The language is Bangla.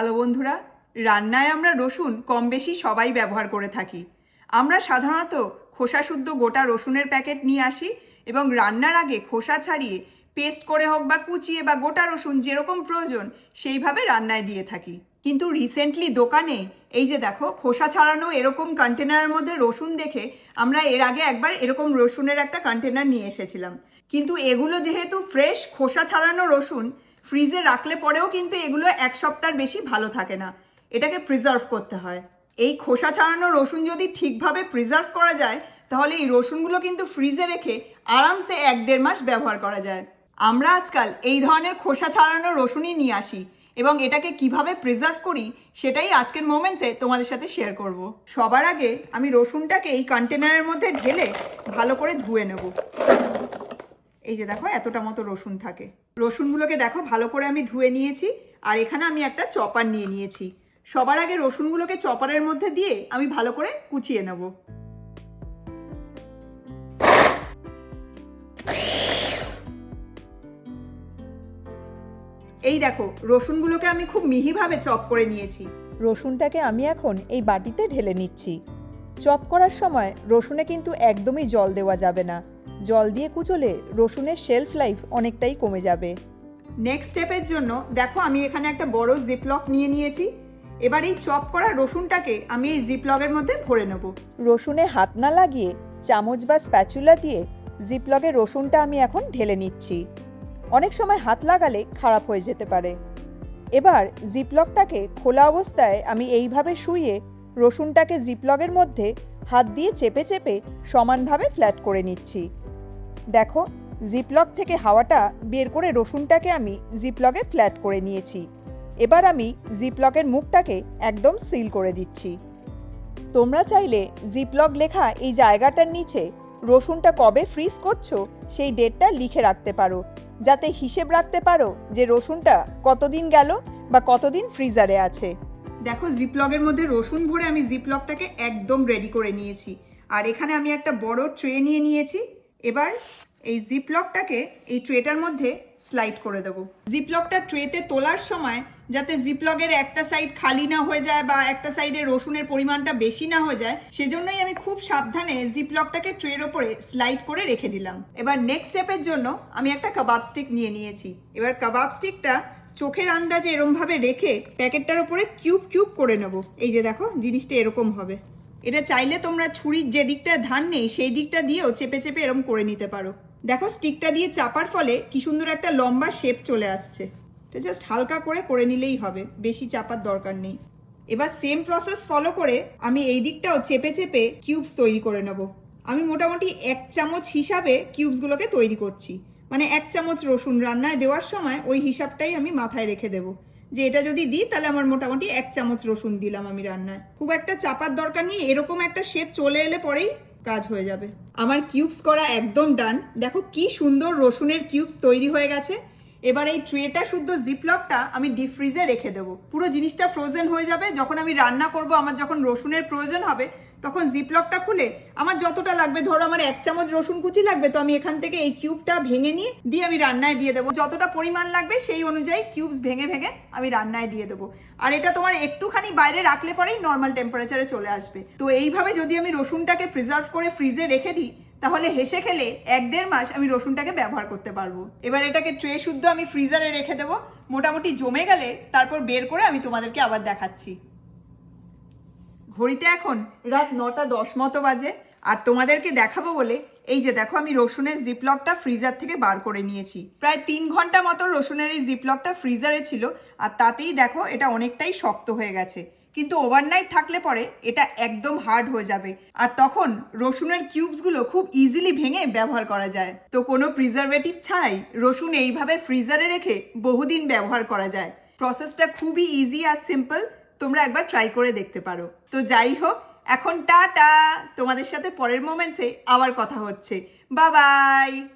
হ্যালো বন্ধুরা, রান্নায় আমরা রসুন কম বেশি সবাই ব্যবহার করে থাকি। আমরা সাধারণত খোসা শুদ্ধ গোটা রসুনের প্যাকেট নিয়ে আসি এবং রান্নার আগে খোসা ছাড়িয়ে পেস্ট করে হোক বা কুচিয়ে বা গোটা রসুন যেরকম প্রয়োজন সেইভাবে রান্নায় দিয়ে থাকি। কিন্তু রিসেন্টলি দোকানে এই যে দেখো, খোসা ছাড়ানো এরকম কন্টেনারের মধ্যে রসুন দেখে আমরা এর আগে একবার এরকম রসুনের একটা কন্টেনার নিয়ে এসেছিলাম। কিন্তু এগুলো যেহেতু ফ্রেশ খোসা ছাড়ানো রসুন ফ্রিজে রাখলে পরেও কিন্তু এগুলো এক সপ্তাহের বেশি ভালো থাকে না। এটাকে প্রিজার্ভ করতে হয়। এই খোসা ছাড়ানো রসুন যদি ঠিকভাবে প্রিজার্ভ করা যায়, তাহলে এই রসুনগুলো কিন্তু ফ্রিজে রেখে আরামসে এক দেড় মাস ব্যবহার করা যায়। আমরা আজকাল এই ধরনের খোসা ছাড়ানো রসুনই নিয়ে আসি এবং এটাকে কীভাবে প্রিজার্ভ করি, সেটাই আজকের মোমেন্টসে তোমাদের সাথে শেয়ার করব। সবার আগে আমি রসুনটাকে এই কন্টেনারের মধ্যে ঢেলে ভালো করে ধুয়ে নেব। এই যে দেখো, এতটা মতো রসুন থাকে। রসুনগুলোকে দেখো, ভালো করে আমি ধুয়ে নিয়েছি, আর এখানে আমি একটা চপার নিয়ে নিয়েছি। সবার আগে রসুনগুলোকে চপারের মধ্যে দিয়ে আমি ভালো করে কুচিয়ে নেব। এই দেখো, রসুনগুলোকে আমি খুব মিহিভাবে চপ করে নিয়েছি। রসুনটাকে আমি এখন এই বাটিতে ঢেলে নিচ্ছি। চপ করার সময় রসুনে কিন্তু একদমই জল দেওয়া যাবে না। জল দিয়ে কুচলে রসুনের শেলফ লাইফ অনেকটাই কমে যাবে। নেক্সট স্টেপের জন্য দেখো আমি এখানে একটা বড় জিপলক নিয়ে নিয়েছি। এবার এই চপ করা রসুনটাকে আমি এই জিপলকের মধ্যে ভরে নেব। রসুনে হাত না লাগিয়ে চামচ বা স্প্যাচুলা দিয়ে জিপলগে রসুনটা আমি এখন ঢেলে নিচ্ছি। অনেক সময় হাত লাগালে খারাপ হয়ে যেতে পারে। এবার জিপলকটাকে খোলা অবস্থায় আমি এইভাবে শুয়ে রসুনটাকে জিপলগের মধ্যে হাত দিয়ে চেপে চেপে সমানভাবে ফ্ল্যাট করে নিচ্ছি। দেখো জিপলক থেকে হাওয়াটা বের করে রসুনটাকে আমি জিপলগে ফ্ল্যাট করে নিয়েছি। এবার আমি জিপলকের মুখটাকে একদম সিল করে দিচ্ছি। তোমরা চাইলে জিপলক লেখা এই জায়গাটার নিচে রসুনটা কবে ফ্রিজ করছ সেই ডেটটা লিখে রাখতে পারো, যাতে হিসেব রাখতে পারো যে রসুনটা কতদিন গেল বা কতদিন ফ্রিজারে আছে। দেখো জিপলকের মধ্যে রসুন ভরে আমি জিপলকটাকে একদম রেডি করে নিয়েছি। আর এখানে আমি একটা বড় ট্রে নিয়ে নিয়েছি। এবার এই জিপলকটাকে এই ট্রেটার মধ্যে স্লাইড করে দেবো। জিপলকটা ট্রেতে তোলার সময় যাতে জিপলকের একটা সাইড খালি না হয়ে যায় বা একটা সাইডে রসুনের পরিমাণটা বেশি না হয়ে যায়, সেজন্যই আমি খুব সাবধানে জিপলকটাকে ট্রের ওপরে স্লাইড করে রেখে দিলাম। এবার নেক্সট স্টেপের জন্য আমি একটা কাবাব স্টিক নিয়ে নিয়েছি। এবার কাবাব স্টিকটা চোখের আন্দাজে এরমভাবে রেখে প্যাকেটটার উপরে কিউব কিউব করে নেব। এই যে দেখো, জিনিসটা এরকম হবে। এটা চাইলে তোমরা ছুরির যে দিকটা ধান নেই, সেই দিকটা দিয়েও চেপে চেপে এরম করে নিতে পারো। দেখো স্টিকটা দিয়ে চাপার ফলে কি সুন্দর একটা লম্বা শেপ চলে আসছে। এটা জাস্ট হালকা করে করে নিলেই হবে, বেশি চাপার দরকার নেই। এবার সেম প্রসেস ফলো করে আমি এই দিকটাও চেপে চেপে কিউবস তৈরি করে নেব। আমি মোটামুটি এক চামচ হিসাবে কিউবসগুলোকে তৈরি করছি। মানে এক চামচ রসুন রান্নায় দেওয়ার সময় ওই হিসাবটাই আমি মাথায় রেখে দেবো। যে এটা যদি দিই, তাহলে আমার মোটামুটি এক চামচ রসুন দিলাম আমি রান্নায়। খুব একটা চাপার দরকার নেই, এরকম একটা শেপ চলে এলে পরেই কাজ হয়ে যাবে। আমার কিউবস করা একদম ডান দেখো কি সুন্দর রসুনের কিউবস তৈরি হয়ে গেছে। এবার এই ট্রেটা শুদ্ধ জিপলকটা আমি ডিপ ফ্রিজে রেখে দেবো। পুরো জিনিসটা ফ্রোজেন হয়ে যাবে। যখন আমি রান্না করব, আমার যখন রসুনের প্রয়োজন হবে তখন জিপলকটা খুলে আমার যতটা লাগবে, ধরো আমার এক চামচ রসুন কুচি লাগবে, তো আমি এখান থেকে এই কিউবটা ভেঙে নিয়ে দিয়ে আমি রান্নায় দিয়ে দেবো। যতটা পরিমাণ লাগবে সেই অনুযায়ী কিউবস ভেঙে ভেঙে আমি রান্নায় দিয়ে দেবো। আর এটা তোমার একটুখানি বাইরে রাখলে পরেই নর্মাল টেম্পারেচারে চলে আসবে। তো এইভাবে যদি আমি রসুনটাকে প্রিজার্ভ করে ফ্রিজে রেখে দিই, তাহলে হেসে খেলে এক দেড় মাস আমি রসুনটাকে ব্যবহার করতে পারব। এবার এটাকে ট্রে শুদ্ধ আমি ফ্রিজারে রেখে দেবো। মোটামুটি জমে গেলে তারপর বের করে আমি তোমাদেরকে আবার দেখাচ্ছি। ঘড়িতে এখন রাত নটা দশ মতো বাজে, আর তোমাদেরকে দেখাবো বলে, এই যে দেখো আমি রসুনের জিপলকটা ফ্রিজার থেকে বার করে নিয়েছি। প্রায় তিন ঘণ্টা মতো রসুনের এই জিপলকটা ফ্রিজারে ছিল, আর তাতেই দেখো এটা অনেকটাই শক্ত হয়ে গেছে। কিন্তু ওভারনাইট থাকলে পরে এটা একদম হার্ড হয়ে যাবে। আর তখন রসুনের কিউবসগুলো খুব ইজিলি ভেঙে ব্যবহার করা যায়। তো কোনো প্রিজারভেটিভ ছাড়াই রসুন এইভাবে ফ্রিজারে রেখে বহুদিন ব্যবহার করা যায়। প্রসেসটা খুবই ইজি আর সিম্পল তোমরা একবার ট্রাই করে দেখতে পারো। তো যাই হোক, এখন টাটা। তোমাদের সাথে পরের মোমেন্টসে আবার কথা হচ্ছে। বাবাই